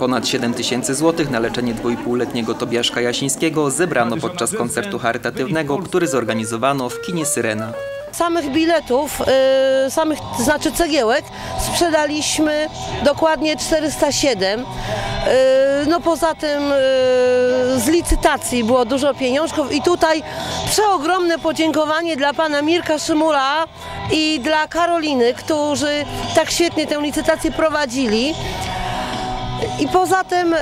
Ponad 7 tysięcy złotych na leczenie dwójpółletniego Tobiaszka Jasińskiego zebrano podczas koncertu charytatywnego, który zorganizowano w kinie Syrena. Samych biletów, y, samych, to znaczy cegiełek, sprzedaliśmy dokładnie 407. Y, no poza tym y, z licytacji było dużo pieniążków i tutaj przeogromne podziękowanie dla pana Mirka Szymula i dla Karoliny, którzy tak świetnie tę licytację prowadzili. I poza tym e,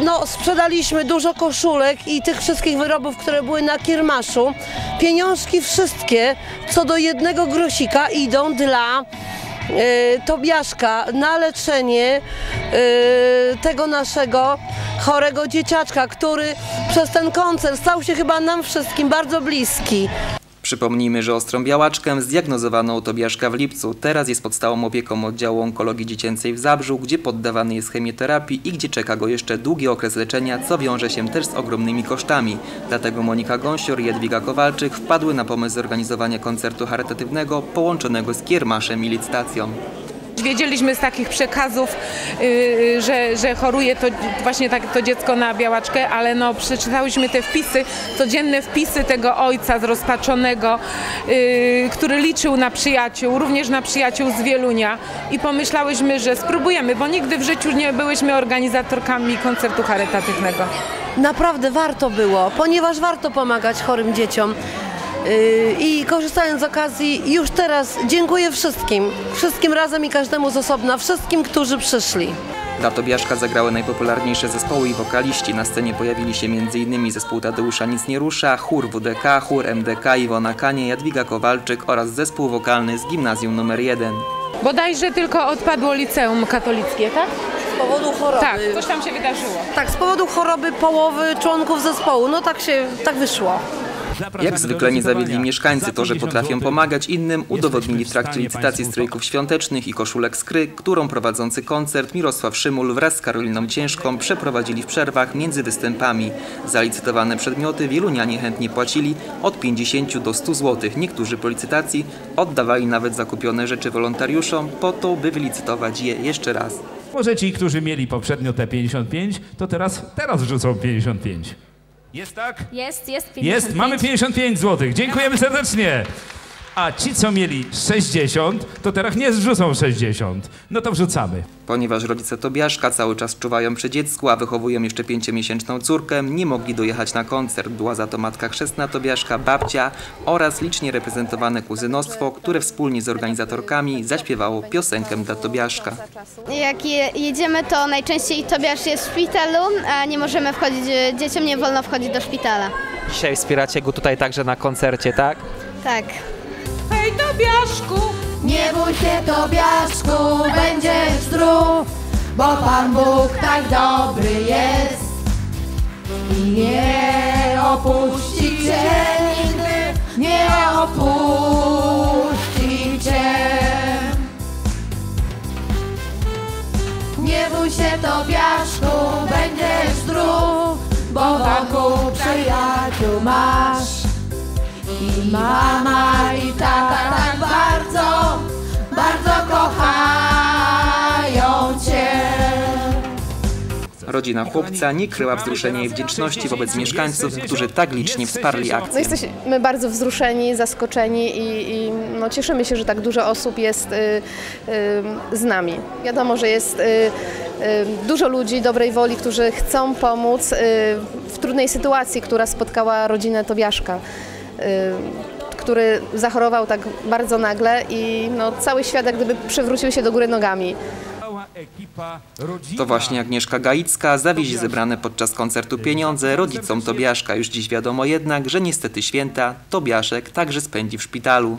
no, sprzedaliśmy dużo koszulek i tych wszystkich wyrobów, które były na kiermaszu. Pieniążki wszystkie, co do jednego grosika, idą dla e, Tobiaszka na leczenie e, tego naszego chorego dzieciaczka, który przez ten koncert stał się chyba nam wszystkim bardzo bliski. Przypomnijmy, że ostrą białaczkę zdiagnozowano u Tobiaszka w lipcu. Teraz jest pod stałą opieką oddziału onkologii dziecięcej w Zabrzu, gdzie poddawany jest chemioterapii i gdzie czeka go jeszcze długi okres leczenia, co wiąże się też z ogromnymi kosztami. Dlatego Monika Gąsior i Jadwiga Kowalczyk wpadły na pomysł zorganizowania koncertu charytatywnego połączonego z kiermaszem i licytacją. Wiedzieliśmy z takich przekazów, yy, że, że choruje to właśnie tak, to dziecko na białaczkę, ale no przeczytałyśmy te wpisy, codzienne wpisy tego ojca zrozpaczonego, yy, który liczył na przyjaciół, również na przyjaciół z Wielunia i pomyślałyśmy, że spróbujemy, bo nigdy w życiu nie byłyśmy organizatorkami koncertu charytatywnego. Naprawdę warto było, ponieważ warto pomagać chorym dzieciom. Yy, I korzystając z okazji, już teraz dziękuję wszystkim, wszystkim razem i każdemu z osobna, wszystkim, którzy przyszli. Dla Tobiaszka zagrały najpopularniejsze zespoły i wokaliści. Na scenie pojawili się m.in. zespół Tadeusza Nic Nie Rusza, chór WDK, chór MDK, Iwona Kanie, Jadwiga Kowalczyk oraz zespół wokalny z gimnazjum nr 1. Bodajże tylko odpadło liceum katolickie, tak? Z powodu choroby. Tak, coś tam się wydarzyło. Tak, z powodu choroby połowy członków zespołu. No tak się, tak wyszło. Jak zwykle nie zawiedli mieszkańcy to, że potrafią pomagać innym, udowodnili w trakcie licytacji strójków świątecznych i koszulek skry, którą prowadzący koncert Mirosław Szymul wraz z Karoliną Ciężką przeprowadzili w przerwach między występami. Za licytowane przedmioty wielunianie chętnie płacili od 50 do 100 zł. Niektórzy po licytacji oddawali nawet zakupione rzeczy wolontariuszom po to, by wylicytować je jeszcze raz. Może ci, którzy mieli poprzednio te 55, to teraz, teraz rzucą 55. Jest tak? Jest, jest 55. Jest, mamy 55 zł. Dziękujemy serdecznie. A ci, co mieli 60, to teraz nie zrzucą 60. No to wrzucamy. Ponieważ rodzice Tobiaszka cały czas czuwają przy dziecku, a wychowują jeszcze pięciomiesięczną córkę, nie mogli dojechać na koncert. Była za to matka chrzestna Tobiaszka, babcia oraz licznie reprezentowane kuzynostwo, które wspólnie z organizatorkami zaśpiewało piosenkę dla Tobiaszka. Jak je, jedziemy, to najczęściej Tobiasz jest w szpitalu, a nie możemy wchodzić, dzieciom nie wolno wchodzić do szpitala. Dzisiaj wspieracie go tutaj także na koncercie, tak? Tak. Hej Tobiaszku! Nie bój się Tobiaszku, będziesz zdrów, bo Pan Bóg tak dobry jest i nie opuści Cię nigdy, nie opuści Cię. Nie bój się Tobiaszku, będziesz zdrów, bo wokół przyjaciół masz. I mama i tata tak bardzo, bardzo kochają Cię. Rodzina chłopca nie kryła wzruszenia i wdzięczności wobec mieszkańców, którzy tak licznie wsparli No akcję. jesteśmy bardzo wzruszeni, zaskoczeni i, i no cieszymy się, że tak dużo osób jest y, y, z nami. Wiadomo, że jest y, y, dużo ludzi dobrej woli, którzy chcą pomóc y, w trudnej sytuacji, która spotkała rodzinę Tobiaszka. Y, który zachorował tak bardzo nagle i no, cały świat jak gdyby przewrócił się do góry nogami. To właśnie Agnieszka Gaicka zawieźli zebrane podczas koncertu pieniądze rodzicom Tobiaszka. Już dziś wiadomo jednak, że niestety święta Tobiaszek także spędzi w szpitalu.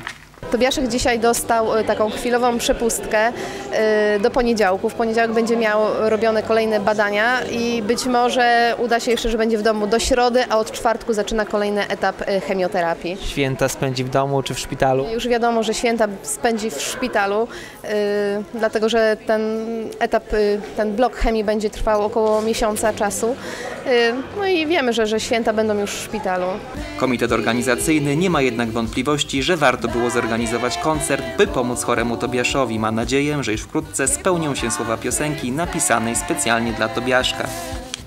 Tobiaszek dzisiaj dostał y, taką chwilową przepustkę y, do poniedziałku. W poniedziałek będzie miał robione kolejne badania i być może uda się jeszcze, że będzie w domu do środy, a od czwartku zaczyna kolejny etap y, chemioterapii. Święta spędzi w domu czy w szpitalu? Już wiadomo, że święta spędzi w szpitalu, dlatego że ten etap, ten blok chemii będzie trwał około miesiąca czasu. No i wiemy, że, że święta będą już w szpitalu. Komitet organizacyjny nie ma jednak wątpliwości, że warto było zorganizować zorganizować koncert, by pomóc choremu Tobiaszowi. Ma nadzieję, że już wkrótce spełnią się słowa piosenki napisanej specjalnie dla Tobiaszka.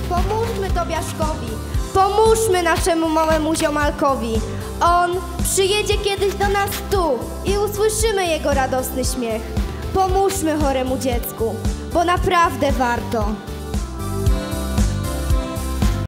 Pomóżmy Tobiaszkowi, pomóżmy naszemu małemu ziomalkowi. On przyjedzie kiedyś do nas tu i usłyszymy jego radosny śmiech. Pomóżmy choremu dziecku, bo naprawdę warto.